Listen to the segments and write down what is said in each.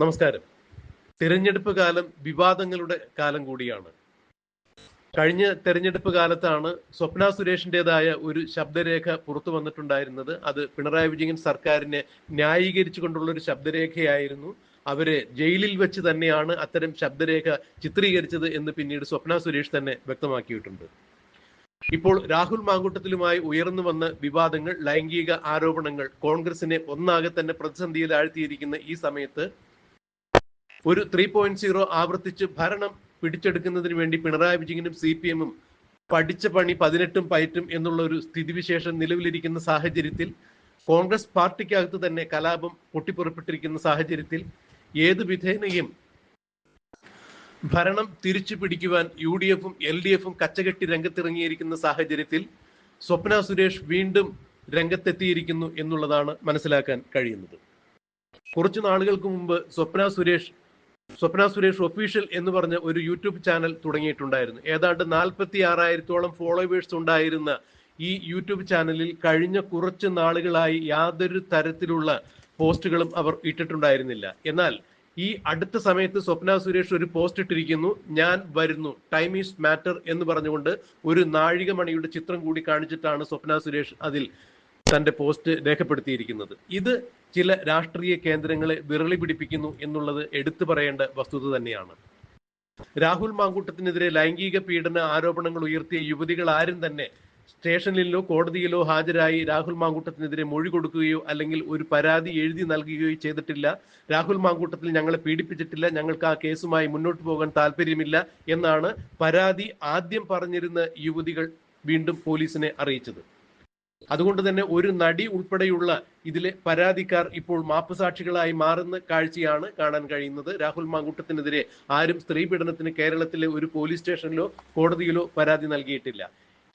നമസ്കാരം. തിരഞ്ഞെടുപ്പ് കാലം വിവാദങ്ങളുടെ കാലം കൂടിയാണ്. കഴിഞ്ഞ തെരഞ്ഞെടുപ്പ് കാലത്താണ് സ്വപ്ന സുരേഷിന്റെതായ ഒരു ശബ്ദരേഖ പുറത്തു വന്നിട്ടുണ്ടായിരുന്നത്. അത് പിണറായി വിജയൻ സർക്കാരിനെ ന്യായീകരിച്ചു കൊണ്ടുള്ള ഒരു ശബ്ദരേഖയായിരുന്നു. അവരെ ജയിലിൽ വെച്ച് തന്നെയാണ് അത്തരം ശബ്ദരേഖ ചിത്രീകരിച്ചത് എന്ന് പിന്നീട് സ്വപ്ന സുരേഷ് തന്നെ വ്യക്തമാക്കിയിട്ടുണ്ട്. ഇപ്പോൾ രാഹുൽ മാങ്കൂട്ടത്തിലുമായി ഉയർന്നു വന്ന വിവാദങ്ങൾ ലൈംഗിക ആരോപണങ്ങൾ കോൺഗ്രസിനെ ഒന്നാകെ തന്നെ പ്രതിസന്ധിയിൽ ആഴ്ത്തിയിരിക്കുന്ന ഈ സമയത്ത് ഒരു ത്രീ പോയിന്റ് സീറോ ആവർത്തിച്ച് ഭരണം പിടിച്ചെടുക്കുന്നതിന് വേണ്ടി പിണറായി വിജയനും സി പി എമ്മും പഠിച്ച പണി പതിനെട്ടും പയറ്റും എന്നുള്ള ഒരു സ്ഥിതിവിശേഷം നിലവിലിരിക്കുന്ന സാഹചര്യത്തിൽ കോൺഗ്രസ് പാർട്ടിക്കകത്ത് തന്നെ കലാപം പൊട്ടിപ്പുറപ്പെട്ടിരിക്കുന്ന സാഹചര്യത്തിൽ ഏത് വിധേനയും ഭരണം തിരിച്ചു പിടിക്കുവാൻ യു ഡി എഫും എൽ ഡി എഫും കച്ചകെട്ടി രംഗത്തിറങ്ങിയിരിക്കുന്ന സാഹചര്യത്തിൽ സ്വപ്ന സുരേഷ് വീണ്ടും രംഗത്തെത്തിയിരിക്കുന്നു എന്നുള്ളതാണ് മനസ്സിലാക്കാൻ കഴിയുന്നത്. കുറച്ചു നാളുകൾക്ക് മുമ്പ് സ്വപ്ന സുരേഷ് സ്വപ്ന സുരേഷ് ഒഫീഷ്യൽ എന്ന് പറഞ്ഞ ഒരു യൂട്യൂബ് ചാനൽ തുടങ്ങിയിട്ടുണ്ടായിരുന്നു. ഏതാണ്ട് നാൽപ്പത്തി ആറായിരത്തോളം ഫോളോവേഴ്സ് ഉണ്ടായിരുന്ന ഈ യൂട്യൂബ് ചാനലിൽ കഴിഞ്ഞ കുറച്ച് നാളുകളായി യാതൊരു തരത്തിലുള്ള പോസ്റ്റുകളും അവർ ഇട്ടിട്ടുണ്ടായിരുന്നില്ല. എന്നാൽ ഈ അടുത്ത സമയത്ത് സ്വപ്ന സുരേഷ് ഒരു പോസ്റ്റ് ഇട്ടിരിക്കുന്നു. ഞാൻ വരുന്നു. ടൈം ഈസ് മാറ്റർ എന്ന് പറഞ്ഞുകൊണ്ട് ഒരു നാഴികമണിയുടെ ചിത്രം കൂടി കാണിച്ചിട്ടാണ് സ്വപ്ന സുരേഷ് അതിൽ തന്റെ പോസ്റ്റ് രേഖപ്പെടുത്തിയിരിക്കുന്നത്. ഇത് ചില രാഷ്ട്രീയ കേന്ദ്രങ്ങളെ വിരളി പിടിപ്പിക്കുന്നു എന്നുള്ളത് എടുത്തു പറയേണ്ട വസ്തുത തന്നെയാണ്. രാഹുൽ മാങ്കൂട്ടത്തിനെതിരെ ലൈംഗിക പീഡന ആരോപണങ്ങൾ ഉയർത്തിയ യുവതികൾ ആരും തന്നെ സ്റ്റേഷനിലോ കോടതിയിലോ ഹാജരായി രാഹുൽ മാങ്കൂട്ടത്തിനെതിരെ മൊഴി കൊടുക്കുകയോ അല്ലെങ്കിൽ ഒരു പരാതി എഴുതി നൽകുകയോ ചെയ്തിട്ടില്ല. രാഹുൽ മാങ്കൂട്ടത്തിൽ ഞങ്ങളെ പീഡിപ്പിച്ചിട്ടില്ല. ഞങ്ങൾക്ക് ആ കേസുമായി മുന്നോട്ട് പോകാൻ താല്പര്യമില്ല എന്നാണ് പരാതി ആദ്യം പറഞ്ഞിരുന്ന യുവതികൾ വീണ്ടും പോലീസിനെ അറിയിച്ചത്. അതുകൊണ്ട് തന്നെ ഒരു നടി ഉൾപ്പെടെയുള്ള ഇതിലെ പരാതിക്കാർ ഇപ്പോൾ മാപ്പ് സാക്ഷികളായി മാറുന്ന കാഴ്ചയാണ് കാണാൻ കഴിയുന്നത്. രാഹുൽ മാങ്കൂട്ടത്തിനെതിരെ ആരും സ്ത്രീ പീഡനത്തിന് കേരളത്തിലെ ഒരു പോലീസ് സ്റ്റേഷനിലോ കോടതിയിലോ പരാതി നൽകിയിട്ടില്ല.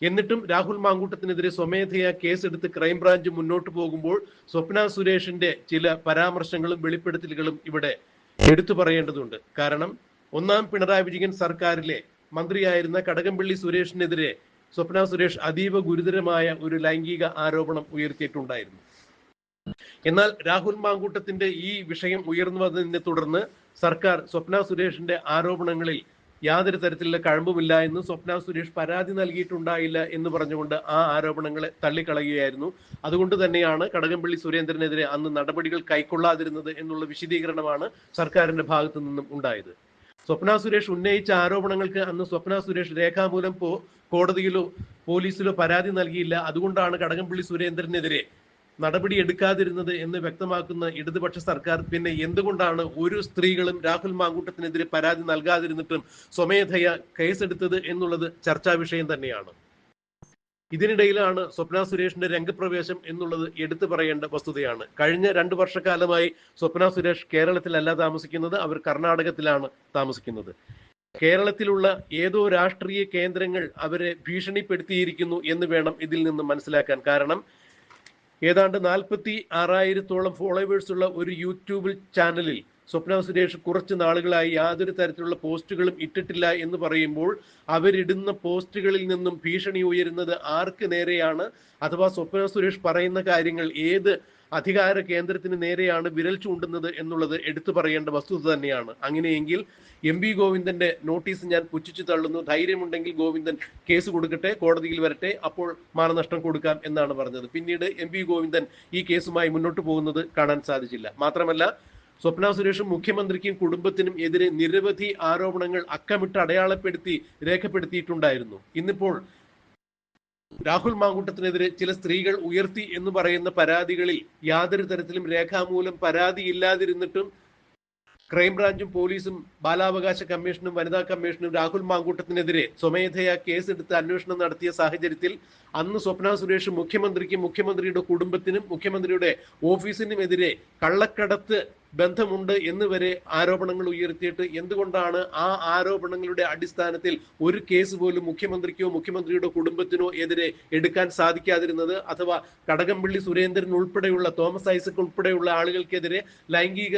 എന്നിട്ടും രാഹുൽ മാങ്കൂട്ടത്തിനെതിരെ സ്വമേധയാ കേസെടുത്ത് ക്രൈംബ്രാഞ്ച് മുന്നോട്ട് പോകുമ്പോൾ സ്വപ്ന സുരേഷിന്റെ ചില പരാമർശങ്ങളും വെളിപ്പെടുത്തലുകളും ഇവിടെ എടുത്തു പറയേണ്ടതുണ്ട്. കാരണം ഒന്നാം പിണറായി വിജയൻ സർക്കാരിലെ മന്ത്രിയായിരുന്ന കടകംപള്ളി സുരേഷിനെതിരെ സ്വപ്ന സുരേഷ് അതീവ ഗുരുതരമായ ഒരു ലൈംഗിക ആരോപണം ഉയർത്തിയിട്ടുണ്ടായിരുന്നു. എന്നാൽ രാഹുൽ മാങ്കൂട്ടത്തിന്റെ ഈ വിഷയം ഉയർന്നു വന്നതിനെ തുടർന്ന് സർക്കാർ സ്വപ്ന സുരേഷിന്റെ ആരോപണങ്ങളിൽ യാതൊരു തരത്തിലുള്ള കഴമ്പുമില്ല എന്ന് സ്വപ്ന സുരേഷ് പരാതി നൽകിയിട്ടുണ്ടായില്ല എന്ന് പറഞ്ഞുകൊണ്ട് ആ ആരോപണങ്ങളെ തള്ളിക്കളയുകയായിരുന്നു. അതുകൊണ്ട് തന്നെയാണ് കടകംപള്ളി സുരേന്ദ്രനെതിരെ അന്ന് നടപടികൾ കൈക്കൊള്ളാതിരുന്നത് എന്നുള്ള വിശദീകരണമാണ് സർക്കാരിന്റെ ഭാഗത്തു നിന്നും ഉണ്ടായത്. സ്വപ്ന സുരേഷ് ഉന്നയിച്ച ആരോപണങ്ങൾക്ക് അന്ന് സ്വപ്ന സുരേഷ് രേഖാമൂലം പോ കോടതിയിലോ പോലീസിലോ പരാതി നൽകിയില്ല. അതുകൊണ്ടാണ് കടകംപള്ളി സുരേന്ദ്രനെതിരെ നടപടി എടുക്കാതിരുന്നത് എന്ന് വ്യക്തമാക്കുന്ന ഇടതുപക്ഷ സർക്കാർ പിന്നെ എന്തുകൊണ്ടാണ് ഒരു സ്ത്രീകളും രാഹുൽ മാങ്കൂട്ടത്തിനെതിരെ പരാതി നൽകാതിരുന്നിട്ടും സ്വമേധയ കേസെടുത്തത് എന്നുള്ളത് ചർച്ചാ വിഷയം തന്നെയാണ്. ഇതിനിടയിലാണ് സ്വപ്ന സുരേഷിന്റെ രംഗപ്രവേശം എന്നുള്ളത് എടുത്തു പറയേണ്ട വസ്തുതയാണ്. കഴിഞ്ഞ രണ്ടു വർഷക്കാലമായി സ്വപ്ന സുരേഷ് കേരളത്തിലല്ല താമസിക്കുന്നത് അവർ കർണാടകത്തിലാണ് താമസിക്കുന്നത്. കേരളത്തിലുള്ള ഏതോ രാഷ്ട്രീയ കേന്ദ്രങ്ങൾ അവരെ ഭീഷണിപ്പെടുത്തിയിരിക്കുന്നു എന്ന് വേണം ഇതിൽ നിന്ന് മനസ്സിലാക്കാൻ. കാരണം ഏതാണ്ട് നാൽപ്പത്തി ആറായിരത്തോളം ഫോളോവേഴ്സ് ഉള്ള ഒരു യൂട്യൂബ് ചാനലിൽ സ്വപ്ന സുരേഷ് കുറച്ച് നാളുകളായി യാതൊരു തരത്തിലുള്ള പോസ്റ്റുകളും ഇട്ടിട്ടില്ല എന്ന് പറയുമ്പോൾ അവരിടുന്ന പോസ്റ്റുകളിൽ നിന്നും ഭീഷണി ഉയരുന്നത് ആർക്ക് നേരെയാണ്? അഥവാ സ്വപ്ന സുരേഷ് പറയുന്ന കാര്യങ്ങൾ ഏത് അധികാര കേന്ദ്രത്തിന് നേരെയാണ് വിരൽ ചൂണ്ടുന്നത് എന്നുള്ളത് എടുത്തു പറയേണ്ട വസ്തുത തന്നെയാണ്. അങ്ങനെയെങ്കിൽ എം വി ഗോവിന്ദന്റെ നോട്ടീസ് ഞാൻ പുച്ഛിച്ചു തള്ളുന്നു. ധൈര്യമുണ്ടെങ്കിൽ ഗോവിന്ദൻ കേസ് കൊടുക്കട്ടെ കോടതിയിൽ വരട്ടെ അപ്പോൾ മാനനഷ്ടം കൊടുക്കാം എന്നാണ് പറഞ്ഞത്. പിന്നീട് എം വി ഗോവിന്ദൻ ഈ കേസുമായി മുന്നോട്ട് പോകുന്നത് കാണാൻ സാധിച്ചില്ല. മാത്രമല്ല സ്വപ്ന സുരേഷും മുഖ്യമന്ത്രിക്കും കുടുംബത്തിനും എതിരെ നിരവധി ആരോപണങ്ങൾ അക്കമിട്ട് അടയാളപ്പെടുത്തി രേഖപ്പെടുത്തിയിട്ടുണ്ടായിരുന്നു. ഇന്നിപ്പോൾ രാഹുൽ മാങ്കൂട്ടത്തിനെതിരെ ചില സ്ത്രീകൾ ഉയർത്തി എന്ന് പറയുന്ന പരാതികളിൽ യാതൊരു തരത്തിലും രേഖാമൂലം പരാതി ഇല്ലാതിരുന്നിട്ടും ക്രൈംബ്രാഞ്ചും പോലീസും ബാലാവകാശ കമ്മീഷനും വനിതാ കമ്മീഷനും രാഹുൽ മാങ്കൂട്ടത്തിനെതിരെ സ്വമേധയാ കേസെടുത്ത് അന്വേഷണം നടത്തിയ സാഹചര്യത്തിൽ അന്ന് സ്വപ്ന സുരേഷ് മുഖ്യമന്ത്രിക്കും മുഖ്യമന്ത്രിയുടെ കുടുംബത്തിനും മുഖ്യമന്ത്രിയുടെ ഓഫീസിനുമെതിരെ കള്ളക്കടത്ത് ബന്ധമുണ്ട് എന്ന് വരെ ആരോപണങ്ങൾ ഉയർത്തിയിട്ട് എന്തുകൊണ്ടാണ് ആ ആരോപണങ്ങളുടെ അടിസ്ഥാനത്തിൽ ഒരു കേസ് പോലും മുഖ്യമന്ത്രിക്കോ മുഖ്യമന്ത്രിയുടെ കുടുംബത്തിനോ എതിരെ എടുക്കാൻ സാധിക്കാതിരുന്നത്? അഥവാ കടകംപള്ളി സുരേന്ദ്രൻ ഉൾപ്പെടെയുള്ള തോമസ് ഐസക് ഉൾപ്പെടെയുള്ള ആളുകൾക്കെതിരെ ലൈംഗിക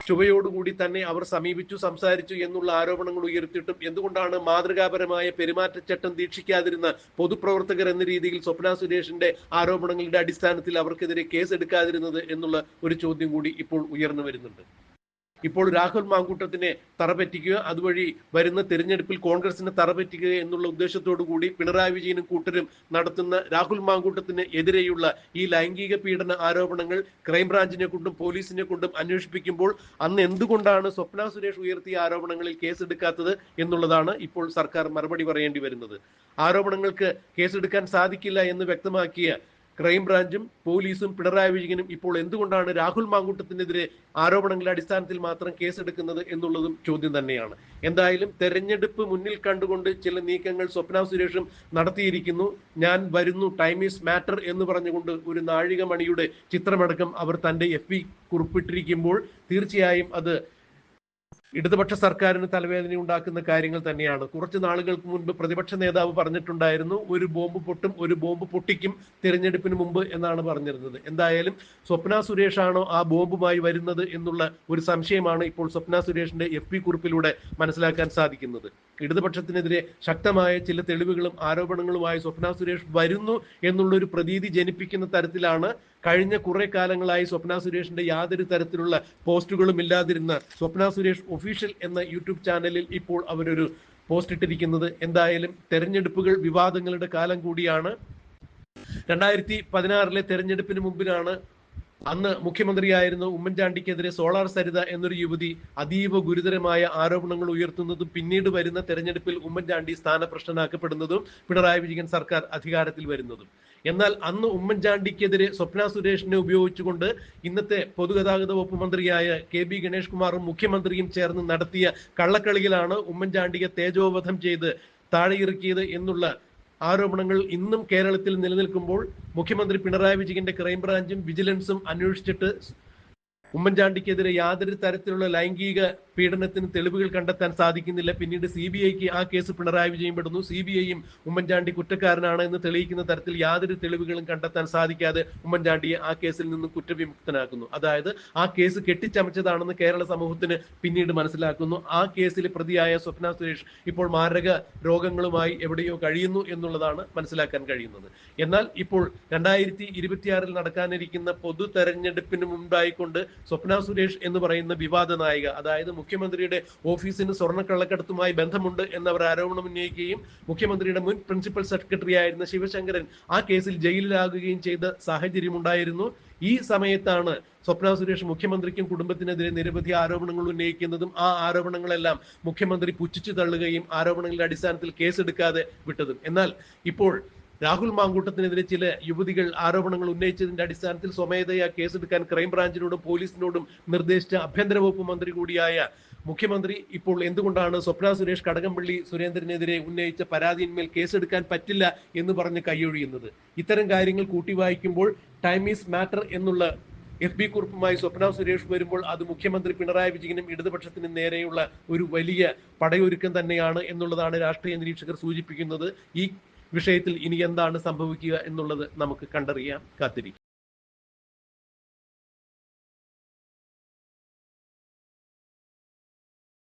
ചുവയോടുകൂടി തന്നെ അവർ സമീപിച്ചു സംസാരിച്ചു എന്നുള്ള ആരോപണങ്ങൾ ഉയർത്തിയിട്ടും എന്തുകൊണ്ടാണ് മാതൃകാപരമായ പെരുമാറ്റച്ചട്ടം ദീക്ഷിക്കാതിരുന്ന പൊതുപ്രവർത്തകർ എന്ന രീതിയിൽ സ്വപ്ന സുരേഷിന്റെ ആരോപണങ്ങളുടെ അടിസ്ഥാനത്തിൽ അവർക്കെതിരെ കേസ് എടുക്കാതിരുന്നത് എന്നുള്ള ഒരു ചോദ്യം കൂടി ഇപ്പോൾ ഉയർന്നു വരുന്നുണ്ട്. ഇപ്പോൾ രാഹുൽ മാങ്കൂട്ടത്തിനെ തറപറ്റിക്കുക അതുവഴി വരുന്ന തെരഞ്ഞെടുപ്പിൽ കോൺഗ്രസിനെ തറപറ്റിക്കുക എന്നുള്ള ഉദ്ദേശത്തോടു കൂടി പിണറായി വിജയനും കൂട്ടരും നടത്തുന്ന രാഹുൽ മാങ്കൂട്ടത്തിന് എതിരെയുള്ള ഈ ലൈംഗിക പീഡന ആരോപണങ്ങൾ ക്രൈംബ്രാഞ്ചിനെ കൊണ്ടും പോലീസിനെ കൊണ്ടും അന്വേഷിപ്പിക്കുമ്പോൾ അന്ന് എന്തുകൊണ്ടാണ് സ്വപ്ന സുരേഷ് ഉയർത്തിയ ആരോപണങ്ങളിൽ കേസെടുക്കാത്തത് എന്നുള്ളതാണ് ഇപ്പോൾ സർക്കാർ മറുപടി പറയേണ്ടി വരുന്നത്. ആരോപണങ്ങൾക്ക് കേസെടുക്കാൻ സാധിക്കില്ല എന്ന് വ്യക്തമാക്കിയ ക്രൈംബ്രാഞ്ചും പോലീസും പിണറായി വിജയനും ഇപ്പോൾ എന്തുകൊണ്ടാണ് രാഹുൽ മാങ്കൂട്ടത്തിനെതിരെ ആരോപണങ്ങളുടെ അടിസ്ഥാനത്തിൽ മാത്രം കേസെടുക്കുന്നത് എന്നുള്ളതും ചോദ്യം തന്നെയാണ്. എന്തായാലും തെരഞ്ഞെടുപ്പ് മുന്നിൽ കണ്ടുകൊണ്ട് ചില നീക്കങ്ങൾ സ്വപ്ന സുരേഷും നടത്തിയിരിക്കുന്നു. ഞാൻ വരുന്നു ടൈം ഈസ് മാറ്റർ എന്ന് പറഞ്ഞുകൊണ്ട് ഒരു നാഴികമണിയുടെ ചിത്രമടക്കം അവർ തന്റെ എഫ് കുറിപ്പിട്ടിരിക്കുമ്പോൾ തീർച്ചയായും അത് ഇടതുപക്ഷ സർക്കാരിന് തലവേദന ഉണ്ടാക്കുന്ന കാര്യങ്ങൾ തന്നെയാണ്. കുറച്ച് നാളുകൾക്ക് മുൻപ് പ്രതിപക്ഷ നേതാവ് പറഞ്ഞിട്ടുണ്ടായിരുന്നു ഒരു ബോംബ് പൊട്ടും ഒരു ബോംബ് പൊട്ടിക്കും തിരഞ്ഞെടുപ്പിന് മുമ്പ് എന്നാണ് പറഞ്ഞിരുന്നത്. എന്തായാലും സ്വപ്ന സുരേഷാണോ ആ ബോംബുമായി വരുന്നത് എന്നുള്ള ഒരു സംശയമാണ് ഇപ്പോൾ സ്വപ്ന സുരേഷിന്റെ എഫ് കുറിപ്പിലൂടെ മനസ്സിലാക്കാൻ സാധിക്കുന്നത്. ഇടതുപക്ഷത്തിനെതിരെ ശക്തമായ ചില തെളിവുകളും ആരോപണങ്ങളുമായി സ്വപ്ന സുരേഷ് വരുന്നു എന്നുള്ളൊരു പ്രതീതി ജനിപ്പിക്കുന്ന തരത്തിലാണ് കഴിഞ്ഞ കുറെ കാലങ്ങളായി സ്വപ്ന സുരേഷിന്റെ യാതൊരു തരത്തിലുള്ള പോസ്റ്റുകളും ഇല്ലാതിരുന്ന സ്വപ്ന സുരേഷ് ഒഫീഷ്യൽ എന്ന യൂട്യൂബ് ചാനലിൽ ഇപ്പോൾ അവരൊരു പോസ്റ്റ് ഇട്ടിരിക്കുന്നത്. എന്തായാലും തെരഞ്ഞെടുപ്പുകൾ വിവാദങ്ങളുടെ കാലം കൂടിയാണ്. രണ്ടായിരത്തി പതിനാറിലെ തെരഞ്ഞെടുപ്പിന് മുമ്പിലാണ് അന്ന് മുഖ്യമന്ത്രിയായിരുന്ന ഉമ്മൻചാണ്ടിക്കെതിരെ സോളാർ സരിത എന്നൊരു യുവതി അതീവ ഗുരുതരമായ ആരോപണങ്ങൾ ഉയർത്തുന്നതും പിന്നീട് വരുന്ന തെരഞ്ഞെടുപ്പിൽ ഉമ്മൻചാണ്ടി സ്ഥാനപ്രശ്നനാക്കപ്പെടുന്നതും പിണറായി വിജയൻ സർക്കാർ അധികാരത്തിൽ വരുന്നതും. എന്നാൽ അന്ന് ഉമ്മൻചാണ്ടിക്കെതിരെ സ്വപ്ന സുരേഷിനെ ഉപയോഗിച്ചുകൊണ്ട് ഇന്നത്തെ പൊതുഗതാഗത വകുപ്പ് മന്ത്രിയായ കെ ബി ഗണേഷ് കുമാറും മുഖ്യമന്ത്രിയും ചേർന്ന് നടത്തിയ കള്ളക്കളിയിലാണ് ഉമ്മൻചാണ്ടിയെ തേജോവധം ചെയ്ത് താഴെയിറക്കിയത് എന്നുള്ള ആരോപണങ്ങൾ ഇന്നും കേരളത്തിൽ നിലനിൽക്കുമ്പോൾ മുഖ്യമന്ത്രി പിണറായി വിജയന്റെ ക്രൈംബ്രാഞ്ചും വിജിലൻസും അന്വേഷിച്ചിട്ട് ഉമ്മൻചാണ്ടിക്കെതിരെ യാതൊരു തരത്തിലുള്ള ലൈംഗിക പീഡനത്തിന് തെളിവുകൾ കണ്ടെത്താൻ സാധിക്കുന്നില്ല. പിന്നീട് സി ബി ഐക്ക് ആ കേസ് പിണറായി വിജയം പെടുന്നു. സി ബി ഐയും ഉമ്മൻചാണ്ടി കുറ്റക്കാരനാണ് എന്ന് തെളിയിക്കുന്ന തരത്തിൽ യാതൊരു തെളിവുകളും കണ്ടെത്താൻ സാധിക്കാതെ ഉമ്മൻചാണ്ടിയെ ആ കേസിൽ നിന്നും കുറ്റവിമുക്തനാക്കുന്നു. അതായത് ആ കേസ് കെട്ടിച്ചമച്ചതാണെന്ന് കേരള സമൂഹത്തിന് പിന്നീട് മനസ്സിലാക്കുന്നു. ആ കേസിൽ പ്രതിയായ സ്വപ്ന സുരേഷ് ഇപ്പോൾ മാരക രോഗങ്ങളുമായി എവിടെയോ കഴിയുന്നു എന്നുള്ളതാണ് മനസ്സിലാക്കാൻ കഴിയുന്നത്. എന്നാൽ ഇപ്പോൾ രണ്ടായിരത്തി ഇരുപത്തിയാറിൽ നടക്കാനിരിക്കുന്ന പൊതു തെരഞ്ഞെടുപ്പിന് മുമ്പായിക്കൊണ്ട് സ്വപ്ന സുരേഷ് എന്ന് പറയുന്ന വിവാദ നായിക അതായത് മുഖ്യമന്ത്രിയുടെ ഓഫീസിന് സ്വർണക്കള്ളക്കടത്തുമായി ബന്ധമുണ്ട് എന്നവർ ആരോപണം ഉന്നയിക്കുകയും മുഖ്യമന്ത്രിയുടെ മുൻ പ്രിൻസിപ്പൽ സെക്രട്ടറി ആയിരുന്ന ശിവശങ്കരൻ ആ കേസിൽ ജയിലിലാകുകയും ചെയ്ത സാഹചര്യമുണ്ടായിരുന്നു. ഈ സമയത്താണ് സ്വപ്ന സുരേഷ് മുഖ്യമന്ത്രിക്കും കുടുംബത്തിനെതിരെ നിരവധി ആരോപണങ്ങൾ ഉന്നയിക്കുന്നതും ആ ആരോപണങ്ങളെല്ലാം മുഖ്യമന്ത്രി പുച്ഛിച്ചു തള്ളുകയും ആരോപണങ്ങളുടെ അടിസ്ഥാനത്തിൽ കേസെടുക്കാതെ വിട്ടതും. എന്നാൽ ഇപ്പോൾ രാഹുൽ മാങ്കൂട്ടത്തിനെതിരെ ചില യുവതികൾ ആരോപണങ്ങൾ ഉന്നയിച്ചതിന്റെ അടിസ്ഥാനത്തിൽ സ്വമേധയാ കേസെടുക്കാൻ ക്രൈംബ്രാഞ്ചിനോടും പോലീസിനോടും നിർദ്ദേശിച്ച ആഭ്യന്തര വകുപ്പ് മന്ത്രി കൂടിയായ മുഖ്യമന്ത്രി ഇപ്പോൾ എന്തുകൊണ്ടാണ് സ്വപ്ന സുരേഷ് കടകംപള്ളി സുരേന്ദ്രനെതിരെ ഉന്നയിച്ച പരാതിയിന്മേൽ കേസെടുക്കാൻ പറ്റില്ല എന്ന് പറഞ്ഞ് കൈയൊഴിയുന്നത്? ഇത്തരം കാര്യങ്ങൾ കൂട്ടി വായിക്കുമ്പോൾ ടൈം ഈസ് മാറ്റർ എന്നുള്ള എഫ് ബി കുറിപ്പുമായി സ്വപ്ന സുരേഷ് വരുമ്പോൾ അത് മുഖ്യമന്ത്രി പിണറായി വിജയനും ഇടതുപക്ഷത്തിനും നേരെയുള്ള ഒരു വലിയ പടയൊരുക്കം തന്നെയാണ് എന്നുള്ളതാണ് രാഷ്ട്രീയ നിരീക്ഷകർ സൂചിപ്പിക്കുന്നത്. ഈ വിഷയത്തിൽ ഇനി എന്താണ് സംഭവിക്കുക എന്നുള്ളത് നമുക്ക് കണ്ടറിയാം കാത്തിരിക്കാം.